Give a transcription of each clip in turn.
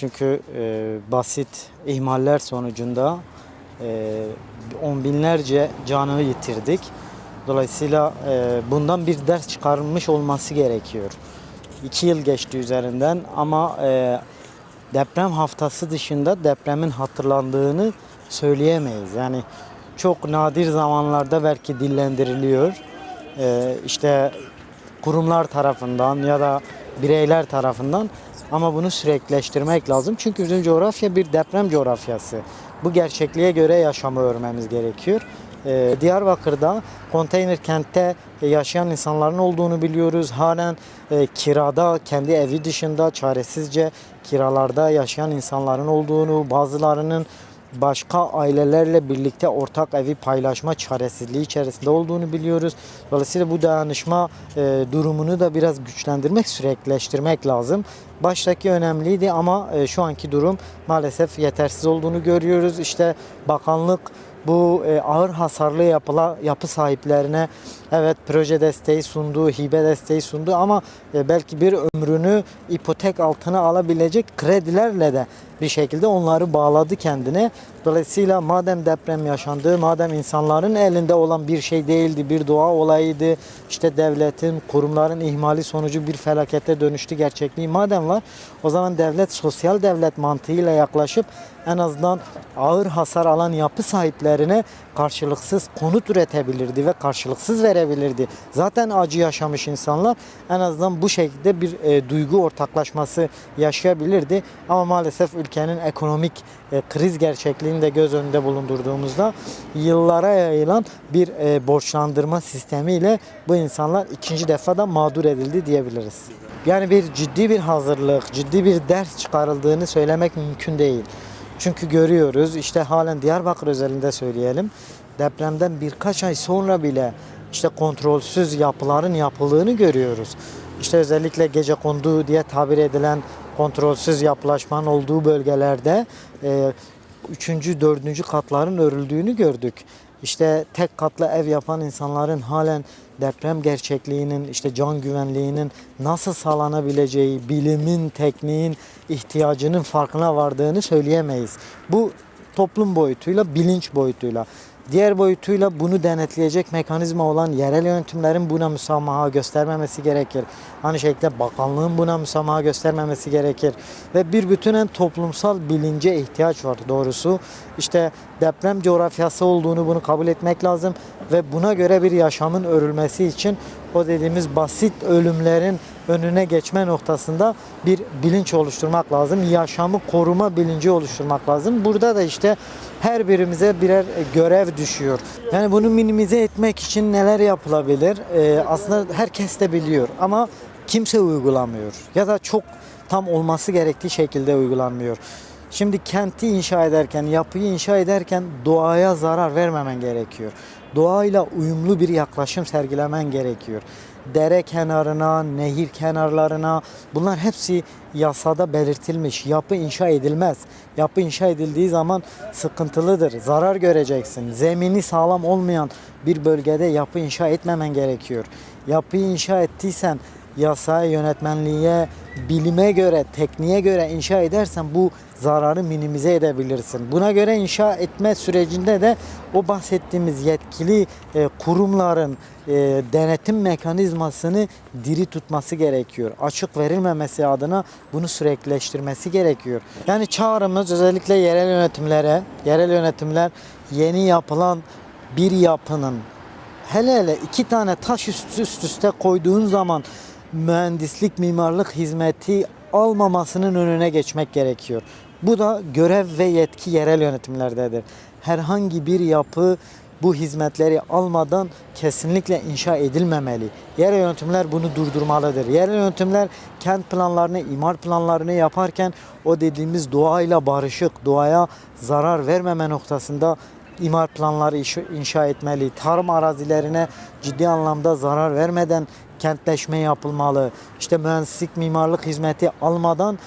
Çünkü e, basit ihmaller sonucunda e, on binlerce canı yitirdik. Dolayısıyla e, bundan bir ders çıkarılmış olması gerekiyor. İki yıl geçti üzerinden ama e, deprem haftası dışında depremin hatırlandığını söyleyemeyiz. Yani çok nadir zamanlarda belki dillendiriliyor. E, işte kurumlar tarafından ya da bireyler tarafından ama bunu sürekleştirmek lazım. Çünkü bizim coğrafya bir deprem coğrafyası. Bu gerçekliğe göre yaşamı öğrenmemiz gerekiyor. Ee, Diyarbakır'da konteyner kentte yaşayan insanların olduğunu biliyoruz. Halen e, kirada, kendi evi dışında çaresizce kiralarda yaşayan insanların olduğunu, bazılarının başka ailelerle birlikte ortak evi paylaşma çaresizliği içerisinde olduğunu biliyoruz. Dolayısıyla bu dayanışma e, durumunu da biraz güçlendirmek, sürekleştirmek lazım. Baştaki önemliydi ama e, şu anki durum maalesef yetersiz olduğunu görüyoruz. İşte bakanlık bu e, ağır hasarlı yapıla, yapı sahiplerine evet proje desteği sundu, hibe desteği sundu ama e, belki bir ömrünü ipotek altına alabilecek kredilerle de bir şekilde onları bağladı kendine. Dolayısıyla madem deprem yaşandı, madem insanların elinde olan bir şey değildi, bir doğa olayıydı, işte devletin, kurumların ihmali sonucu bir felakete dönüştü gerçekliği madem var, o zaman devlet sosyal devlet mantığıyla yaklaşıp en azından ağır hasar alan yapı sahiplerine karşılıksız konut üretebilirdi ve karşılıksız verebilirdi. Zaten acı yaşamış insanlar en azından bu şekilde bir e, duygu ortaklaşması yaşayabilirdi. Ama maalesef ülkenin ekonomik e, kriz gerçekliğini de göz önünde bulundurduğumuzda yıllara yayılan bir e, borçlandırma sistemiyle bu insanlar ikinci defa da mağdur edildi diyebiliriz. Yani bir ciddi bir hazırlık, ciddi bir ders çıkarıldığını söylemek mümkün değil. Çünkü görüyoruz işte halen Diyarbakır özelinde söyleyelim. Depremden birkaç ay sonra bile işte kontrolsüz yapıların yapıldığını görüyoruz. İşte özellikle gece kondu diye tabir edilen kontrolsüz yapılaşmanın olduğu bölgelerde e, üçüncü, dördüncü katların örüldüğünü gördük. İşte tek katlı ev yapan insanların halen deprem gerçekliğinin, işte can güvenliğinin nasıl sağlanabileceği, bilimin, tekniğin ihtiyacının farkına vardığını söyleyemeyiz. Bu toplum boyutuyla, bilinç boyutuyla. Diğer boyutuyla bunu denetleyecek mekanizma olan yerel yönetimlerin buna müsamaha göstermemesi gerekir. Aynı şekilde bakanlığın buna müsamaha göstermemesi gerekir. Ve bir bütünen toplumsal bilince ihtiyaç var doğrusu. İşte deprem coğrafyası olduğunu bunu kabul etmek lazım. Ve buna göre bir yaşamın örülmesi için o dediğimiz basit ölümlerin önüne geçme noktasında bir bilinç oluşturmak lazım. Yaşamı koruma bilinci oluşturmak lazım. Burada da işte her birimize birer görev düşüyor. Yani bunu minimize etmek için neler yapılabilir? Ee, aslında herkes de biliyor ama kimse uygulamıyor. Ya da çok tam olması gerektiği şekilde uygulanmıyor. Şimdi kenti inşa ederken, yapıyı inşa ederken doğaya zarar vermemen gerekiyor. Doğayla uyumlu bir yaklaşım sergilemen gerekiyor. Dere kenarına, nehir kenarlarına bunlar hepsi yasada belirtilmiş. Yapı inşa edilmez. Yapı inşa edildiği zaman sıkıntılıdır. Zarar göreceksin. Zemini sağlam olmayan bir bölgede yapı inşa etmemen gerekiyor. Yapıyı inşa ettiysen yasaya, yönetmenliğe, bilime göre, tekniğe göre inşa edersen bu zararı minimize edebilirsin. Buna göre inşa etme sürecinde de o bahsettiğimiz yetkili e, kurumların e, denetim mekanizmasını diri tutması gerekiyor. Açık verilmemesi adına bunu sürekleştirmesi gerekiyor. Yani çağrımız özellikle yerel yönetimlere, yerel yönetimler yeni yapılan bir yapının hele hele iki tane taş üst üst üste koyduğun zaman mühendislik, mimarlık hizmeti almamasının önüne geçmek gerekiyor. Bu da görev ve yetki yerel yönetimlerdedir. Herhangi bir yapı bu hizmetleri almadan kesinlikle inşa edilmemeli. Yerel yönetimler bunu durdurmalıdır. Yerel yönetimler kent planlarını, imar planlarını yaparken o dediğimiz doğayla barışık, doğaya zarar vermeme noktasında imar planları inşa etmeli. Tarım arazilerine ciddi anlamda zarar vermeden kentleşme yapılmalı. İşte mühendislik, mimarlık hizmeti almadan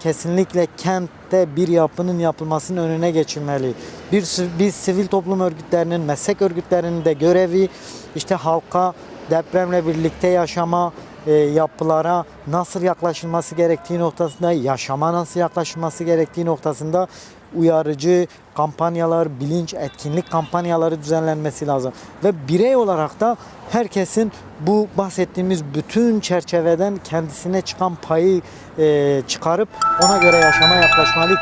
kesinlikle kentte bir yapının yapılmasının önüne geçilmeli. Bir biz sivil toplum örgütlerinin, meslek örgütlerinin de görevi işte halka depremle birlikte yaşama, e, yapılara nasıl yaklaşılması gerektiği noktasında, yaşama nasıl yaklaşılması gerektiği noktasında uyarıcı kampanyalar, bilinç, etkinlik kampanyaları düzenlenmesi lazım. Ve birey olarak da herkesin bu bahsettiğimiz bütün çerçeveden kendisine çıkan payı e, çıkarıp ona göre yaşama yaklaşmalı.